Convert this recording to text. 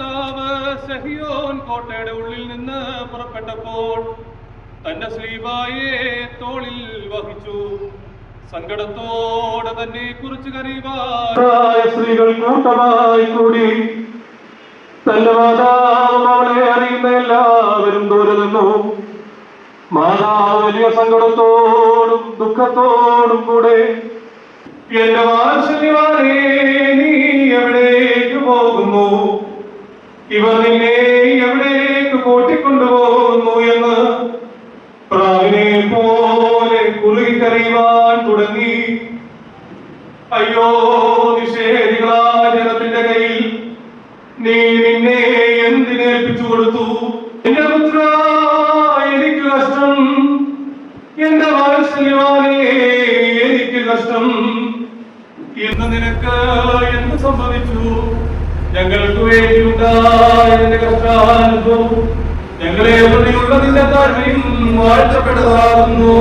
കർത്താവ് സഹിയോൻ കോട്ടയുടെ ഉള്ളിൽ നിന്ന് പുറപ്പെട്ടപ്പോൾ തന്റെ സ്ലീബായെ തോളിൽ വഹിച്ചു. സങ്കടത്തോടെ തന്നെ കുറിച്ച് സ്ത്രീകൾ കൂട്ടമായി കൂടി തന്റെ മാതാവും അവളെ അറിയുന്ന എല്ലാവരും ദൂരെ നിന്നു. മാതാവ് വലിയ സങ്കടത്തോടും ദുഃഖത്തോടും കൂടെ എന്റെ വാത്സല്യവാനേ ഇവർ നിന്നെ എവിടേക്ക് കൂട്ടിക്കൊണ്ടുപോകുന്നു എന്ന് പ്രാവിനെ പോലെ കുറുകിക്കറിയുവാൻ തുടങ്ങി. അയ്യോ നിഷേധികളാ ജനത്തിന്റെ കയ്യിൽ നീ നിന്നെ എന്തിനേൽപ്പിച്ചു കൊടുത്തു? എന്റെ പുത്ര എനിക്ക് കഷ്ടം. എന്റെ വാത്സല്യമാനെ എനിക്ക് കഷ്ടം. ഇന്ന് നിനക്ക് എന്ത് സംഭവിച്ചു? ഞങ്ങൾക്ക് വേണ്ടിയുണ്ടായ കഷ്ടാനുഭവം ഞങ്ങളെ പ്രതിയുള്ള നിന്റെ താഴ്മയും വാഴ്ചപ്പെട്ടതാകുന്നു